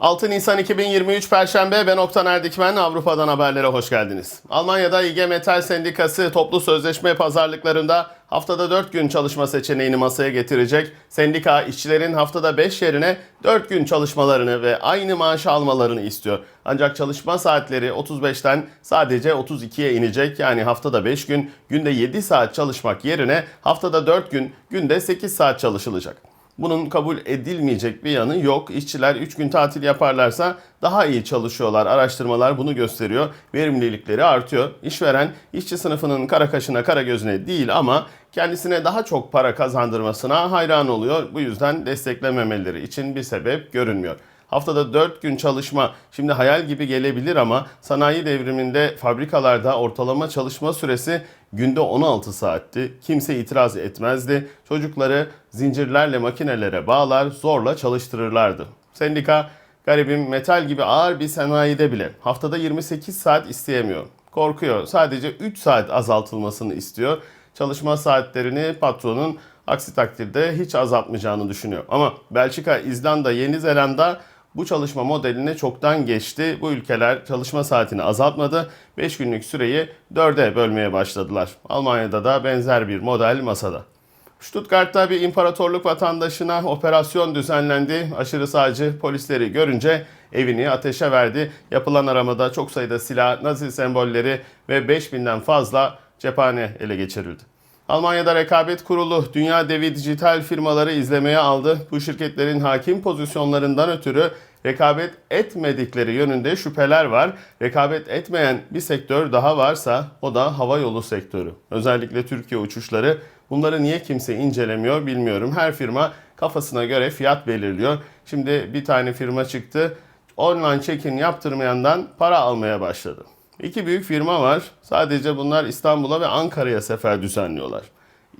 6 Nisan 2023 Perşembe ben Oktan Erdikmen Avrupa'dan haberlere hoş geldiniz. Almanya'da IG Metall Sendikası toplu sözleşme pazarlıklarında haftada 4 gün çalışma seçeneğini masaya getirecek. Sendika işçilerin haftada 5 yerine 4 gün çalışmalarını ve aynı maaşı almalarını istiyor. Ancak çalışma saatleri 35'ten sadece 32'ye inecek. Yani haftada 5 gün günde 7 saat çalışmak yerine haftada 4 gün günde 8 saat çalışılacak. Bunun kabul edilmeyecek bir yanı yok. İşçiler 3 gün tatil yaparlarsa daha iyi çalışıyorlar. Araştırmalar bunu gösteriyor. Verimlilikleri artıyor. İşveren işçi sınıfının kara kaşına kara gözüne değil ama kendisine daha çok para kazandırmasına hayran oluyor. Bu yüzden desteklememeleri için bir sebep görünmüyor. Haftada 4 gün çalışma şimdi hayal gibi gelebilir ama sanayi devriminde fabrikalarda ortalama çalışma süresi günde 16 saatti. Kimse itiraz etmezdi. Çocukları zincirlerle makinelere bağlar zorla çalıştırırlardı. Sendika garibim metal gibi ağır bir sanayide bile haftada 28 saat isteyemiyor. Korkuyor. Sadece 3 saat azaltılmasını istiyor. Çalışma saatlerini patronun aksi takdirde hiç azaltmayacağını düşünüyor. Ama Belçika, İzlanda, Yeni Zelanda bu çalışma modeline çoktan geçti. Bu ülkeler çalışma saatini azaltmadı. 5 günlük süreyi 4'e bölmeye başladılar. Almanya'da da benzer bir model masada. Stuttgart'ta bir imparatorluk vatandaşına operasyon düzenlendi. Aşırı sağcı polisleri görünce evini ateşe verdi. Yapılan aramada çok sayıda silah, nazi sembolleri ve 5000'den fazla cephane ele geçirildi. Almanya'da rekabet kurulu dünya devi dijital firmaları izlemeye aldı. Bu şirketlerin hakim pozisyonlarından ötürü rekabet etmedikleri yönünde şüpheler var. Rekabet etmeyen bir sektör daha varsa o da hava yolu sektörü. Özellikle Türkiye uçuşları. Bunları niye kimse incelemiyor bilmiyorum. Her firma kafasına göre fiyat belirliyor. Şimdi bir tane firma çıktı. Online check-in yaptırmayandan para almaya başladı. İki büyük firma var. Sadece bunlar İstanbul'a ve Ankara'ya sefer düzenliyorlar.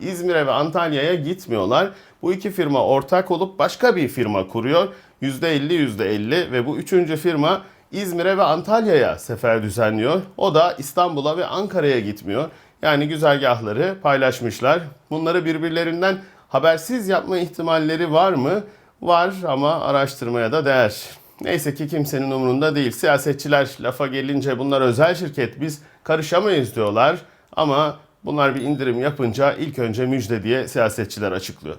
İzmir'e ve Antalya'ya gitmiyorlar. Bu iki firma ortak olup başka bir firma kuruyor. %50 %50 ve bu üçüncü firma İzmir'e ve Antalya'ya sefer düzenliyor. O da İstanbul'a ve Ankara'ya gitmiyor. Yani güzergahları paylaşmışlar. Bunları birbirlerinden habersiz yapma ihtimalleri var mı? Var ama araştırmaya da değer. Neyse ki kimsenin umurunda değil. Siyasetçiler lafa gelince bunlar özel şirket biz karışamayız diyorlar. Ama bunlar bir indirim yapınca ilk önce müjde diye siyasetçiler açıklıyor.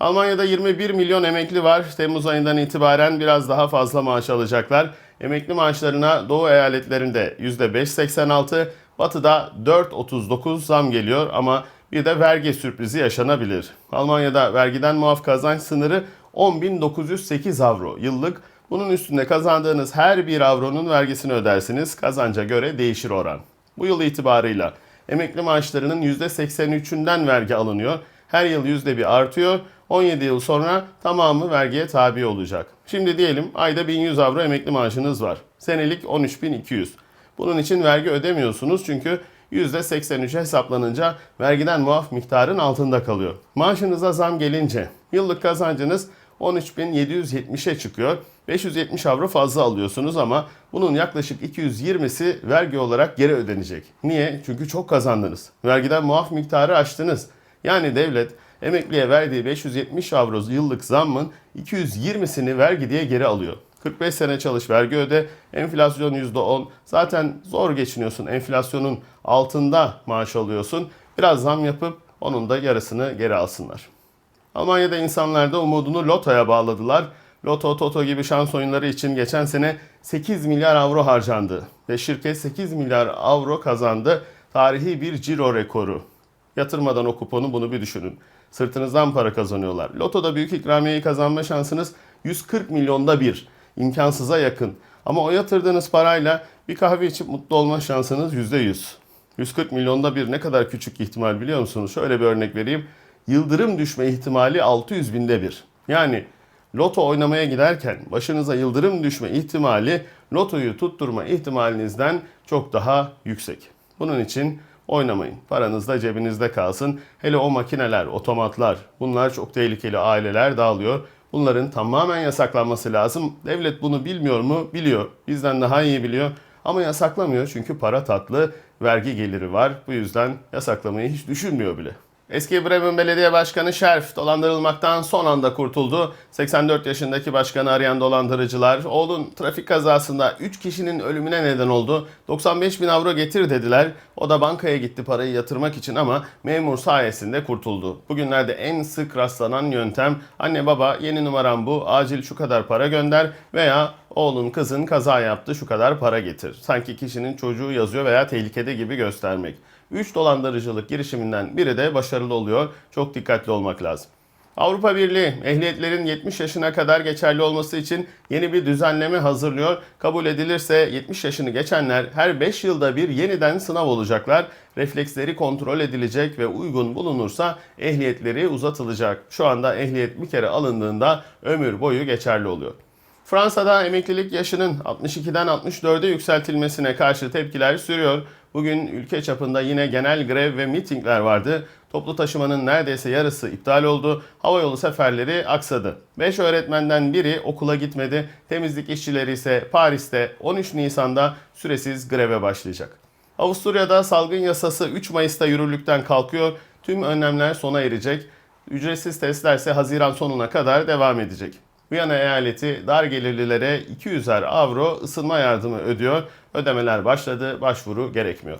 Almanya'da 21 milyon emekli var. Temmuz ayından itibaren biraz daha fazla maaş alacaklar. Emekli maaşlarına Doğu eyaletlerinde %5.86, Batı'da 4.39 zam geliyor ama bir de vergi sürprizi yaşanabilir. Almanya'da vergiden muaf kazanç sınırı 10.908 avro yıllık. Bunun üstünde kazandığınız her bir avronun vergisini ödersiniz. Kazanca göre değişir oran. Bu yıl itibarıyla emekli maaşlarının %83'ünden vergi alınıyor. Her yıl yüzde bir artıyor. 17 yıl sonra tamamı vergiye tabi olacak. Şimdi diyelim ayda 1100 avro emekli maaşınız var. Senelik 13.200. Bunun için vergi ödemiyorsunuz çünkü %83'e hesaplanınca vergiden muaf miktarın altında kalıyor. Maaşınıza zam gelince yıllık kazancınız 13.770'e çıkıyor. 570 avro fazla alıyorsunuz ama bunun yaklaşık 220'si vergi olarak geri ödenecek. Niye? Çünkü çok kazandınız. Vergiden muaf miktarı aştınız. Yani devlet emekliye verdiği 570 avro yıllık zammın 220'sini vergi diye geri alıyor. 45 sene çalış vergi öde, enflasyon %10. Zaten zor geçiniyorsun. Enflasyonun altında maaş alıyorsun. Biraz zam yapıp onun da yarısını geri alsınlar. Almanya'da insanlar da umudunu lotoya bağladılar. Loto, Toto gibi şans oyunları için geçen sene 8 milyar avro harcandı. Ve şirket 8 milyar avro kazandı. Tarihi bir ciro rekoru. Yatırmadan o kuponu bunu bir düşünün. Sırtınızdan para kazanıyorlar. Lotoda büyük ikramiyeyi kazanma şansınız 140 milyonda bir. İmkansıza yakın. Ama o yatırdığınız parayla bir kahve içip mutlu olma şansınız %100. 140 milyonda bir ne kadar küçük ihtimal biliyor musunuz? Şöyle bir örnek vereyim. Yıldırım düşme ihtimali 600 binde bir. Yani loto oynamaya giderken başınıza yıldırım düşme ihtimali lotoyu tutturma ihtimalinizden çok daha yüksek. Bunun için oynamayın. Paranız da cebinizde kalsın. Hele o makineler, otomatlar bunlar çok tehlikeli aileler dağılıyor. Bunların tamamen yasaklanması lazım. Devlet bunu bilmiyor mu? Biliyor. Bizden daha iyi biliyor. Ama yasaklamıyor çünkü para tatlı, vergi geliri var. Bu yüzden yasaklamayı hiç düşünmüyor bile. Eski Bremen Belediye Başkanı Şerf dolandırılmaktan son anda kurtuldu. 84 yaşındaki başkanı arayan dolandırıcılar oğlun trafik kazasında 3 kişinin ölümüne neden oldu. 95 bin avro getir dediler. O da bankaya gitti parayı yatırmak için ama memur sayesinde kurtuldu. Bugünlerde en sık rastlanan yöntem anne baba yeni numaram bu acil şu kadar para gönder veya oğlun kızın kaza yaptı şu kadar para getir. Sanki kişinin çocuğu yazıyor veya tehlikede gibi göstermek. 3 dolandırıcılık girişiminden biri de başarılı oluyor. Çok dikkatli olmak lazım. Avrupa Birliği ehliyetlerin 70 yaşına kadar geçerli olması için yeni bir düzenleme hazırlıyor. Kabul edilirse 70 yaşını geçenler her 5 yılda bir yeniden sınav olacaklar. Refleksleri kontrol edilecek ve uygun bulunursa ehliyetleri uzatılacak. Şu anda ehliyet bir kere alındığında ömür boyu geçerli oluyor. Fransa'da emeklilik yaşının 62'den 64'e yükseltilmesine karşı tepkiler sürüyor. Bugün ülke çapında yine genel grev ve mitingler vardı. Toplu taşımanın neredeyse yarısı iptal oldu. Havayolu seferleri aksadı. 5 öğretmenden biri okula gitmedi. Temizlik işçileri ise Paris'te 13 Nisan'da süresiz greve başlayacak. Avusturya'da salgın yasası 3 Mayıs'ta yürürlükten kalkıyor. Tüm önlemler sona erecek. Ücretsiz testler ise Haziran sonuna kadar devam edecek. Viyana eyaleti dar gelirlilere 200'er avro ısınma yardımı ödüyor. Ödemeler başladı, başvuru gerekmiyor.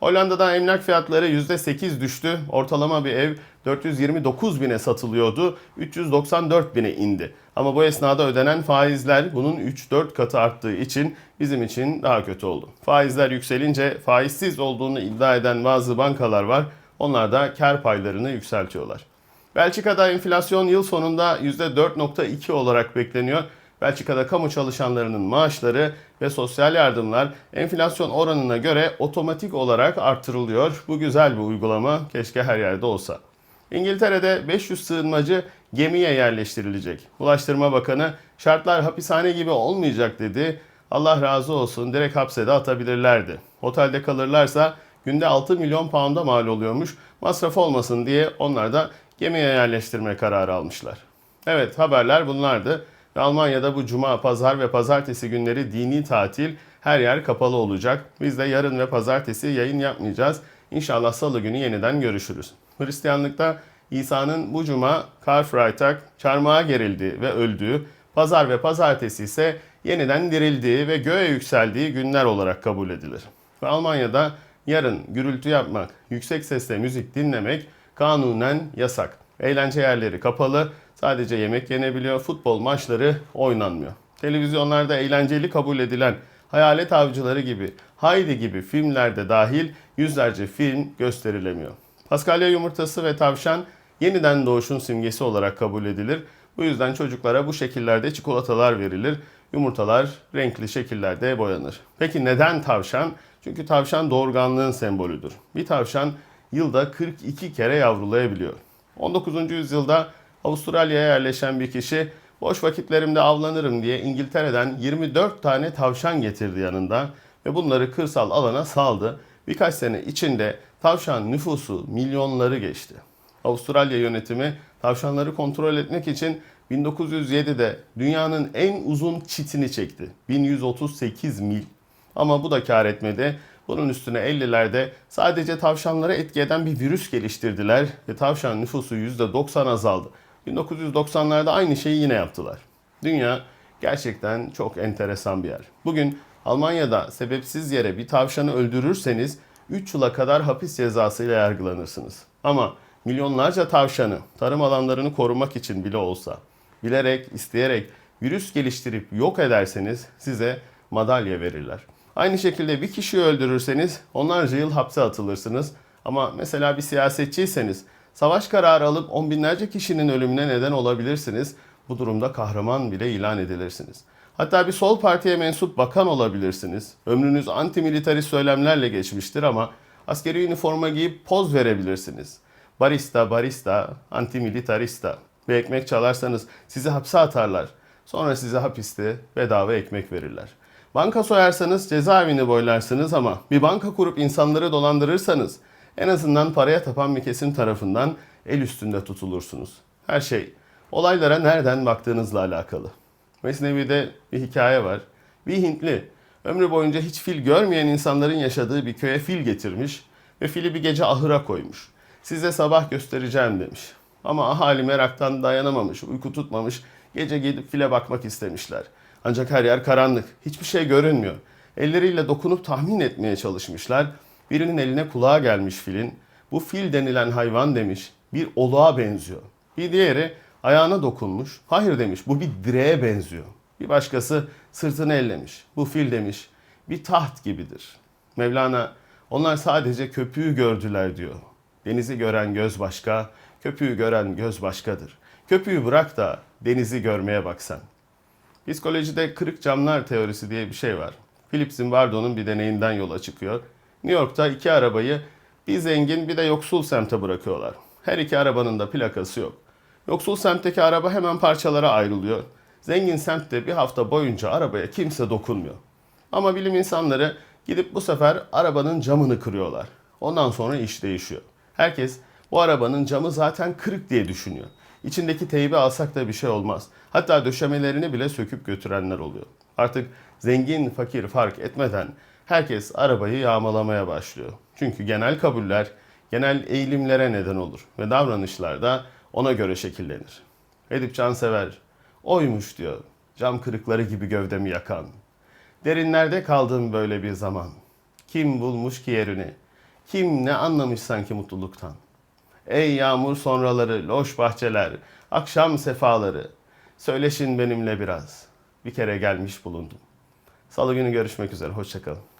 Hollanda'da emlak fiyatları %8 düştü. Ortalama bir ev 429 bine satılıyordu, 394 bine indi. Ama bu esnada ödenen faizler bunun 3-4 katı arttığı için bizim için daha kötü oldu. Faizler yükselince faizsiz olduğunu iddia eden bazı bankalar var. Onlar da kar paylarını yükseltiyorlar. Belçika'da enflasyon yıl sonunda %4.2 olarak bekleniyor. Belçika'da kamu çalışanlarının maaşları ve sosyal yardımlar enflasyon oranına göre otomatik olarak artırılıyor. Bu güzel bir uygulama. Keşke her yerde olsa. İngiltere'de 500 sığınmacı gemiye yerleştirilecek. Ulaştırma Bakanı şartlar hapishane gibi olmayacak dedi. Allah razı olsun direkt hapse de atabilirlerdi. Otelde kalırlarsa günde 6 milyon pound'a mal oluyormuş. Masraf olmasın diye onlar da gemiye yerleştirme kararı almışlar. Evet haberler bunlardı. Ve Almanya'da bu cuma, pazar ve pazartesi günleri dini tatil her yer kapalı olacak. Biz de yarın ve pazartesi yayın yapmayacağız. İnşallah salı günü yeniden görüşürüz. Hristiyanlıkta İsa'nın bu cuma Karfreitag çarmıha gerildiği ve öldüğü, pazar ve pazartesi ise yeniden dirildiği ve göğe yükseldiği günler olarak kabul edilir. Ve Almanya'da yarın gürültü yapmak, yüksek sesle müzik dinlemek kanunen yasak. Eğlence yerleri kapalı, sadece yemek yenebiliyor, futbol maçları oynanmıyor. Televizyonlarda eğlenceli kabul edilen Hayalet Avcıları gibi, Haydi gibi filmlerde dahil yüzlerce film gösterilemiyor. Paskalya yumurtası ve tavşan yeniden doğuşun simgesi olarak kabul edilir. Bu yüzden çocuklara bu şekillerde çikolatalar verilir. Yumurtalar renkli şekillerde boyanır. Peki neden tavşan? Çünkü tavşan doğurganlığın sembolüdür. Bir tavşan yılda 42 kere yavrulayabiliyor. 19. yüzyılda Avustralya'ya yerleşen bir kişi boş vakitlerimde avlanırım diye İngiltere'den 24 tane tavşan getirdi yanında ve bunları kırsal alana saldı. Birkaç sene içinde tavşan nüfusu milyonları geçti. Avustralya yönetimi tavşanları kontrol etmek için 1907'de dünyanın en uzun çitini çekti. 1138 mil. Ama bu da kar etmedi. Bunun üstüne 50'lerde sadece tavşanlara etki eden bir virüs geliştirdiler ve tavşan nüfusu %90 azaldı. 1990'larda aynı şeyi yine yaptılar. Dünya gerçekten çok enteresan bir yer. Bugün Almanya'da sebepsiz yere bir tavşanı öldürürseniz 3 yıla kadar hapis cezasıyla yargılanırsınız. Ama milyonlarca tavşanı tarım alanlarını korumak için bile olsa bilerek, isteyerek virüs geliştirip yok ederseniz size madalya verirler. Aynı şekilde bir kişiyi öldürürseniz onlarca yıl hapse atılırsınız. Ama mesela bir siyasetçiyseniz savaş kararı alıp on binlerce kişinin ölümüne neden olabilirsiniz. Bu durumda kahraman bile ilan edilirsiniz. Hatta bir sol partiye mensup bakan olabilirsiniz. Ömrünüz antimilitarist söylemlerle geçmiştir ama askeri üniforma giyip poz verebilirsiniz. Barista, barista, antimilitarista. Bir ekmek çalarsanız sizi hapse atarlar. Sonra size hapiste bedava ekmek verirler. Banka soyarsanız cezaevini boylarsınız ama bir banka kurup insanları dolandırırsanız en azından paraya tapan bir kesim tarafından el üstünde tutulursunuz. Her şey olaylara nereden baktığınızla alakalı. Mesnevi'de bir hikaye var. Bir Hintli ömrü boyunca hiç fil görmeyen insanların yaşadığı bir köye fil getirmiş ve fili bir gece ahıra koymuş. Size sabah göstereceğim demiş. Ama ahali meraktan dayanamamış, uyku tutmamış. Gece gidip file bakmak istemişler. Ancak her yer karanlık. Hiçbir şey görünmüyor. Elleriyle dokunup tahmin etmeye çalışmışlar. Birinin eline kulağa gelmiş filin. Bu fil denilen hayvan demiş. Bir oluğa benziyor. Bir diğeri ayağına dokunmuş. Hayır demiş bu bir direğe benziyor. Bir başkası sırtını ellemiş. Bu fil demiş bir taht gibidir. Mevlana onlar sadece köpüğü gördüler diyor. Denizi gören göz başka, köpüğü gören göz başkadır. Köpüğü bırak da denizi görmeye bak sen. Psikolojide kırık camlar teorisi diye bir şey var. Philip Zimbardo'nun bir deneyinden yola çıkıyor. New York'ta iki arabayı bir zengin bir de yoksul semte bırakıyorlar. Her iki arabanın da plakası yok. Yoksul semtteki araba hemen parçalara ayrılıyor. Zengin semtte bir hafta boyunca arabaya kimse dokunmuyor. Ama bilim insanları gidip bu sefer arabanın camını kırıyorlar. Ondan sonra iş değişiyor. Herkes bu arabanın camı zaten kırık diye düşünüyor. İçindeki teybi alsak da bir şey olmaz. Hatta döşemelerini bile söküp götürenler oluyor. Artık zengin fakir fark etmeden herkes arabayı yağmalamaya başlıyor. Çünkü genel kabuller genel eğilimlere neden olur ve davranışlar da ona göre şekillenir. Edip Cansever oymuş diyor cam kırıkları gibi gövdemi yakan. Derinlerde kaldım böyle bir zaman. Kim bulmuş ki yerini? Kim ne anlamış sanki mutluluktan? Ey yağmur sonraları, loş bahçeler, akşam sefaları. Söyleşin benimle biraz. Bir kere gelmiş bulundum. Salı günü görüşmek üzere. Hoşçakalın.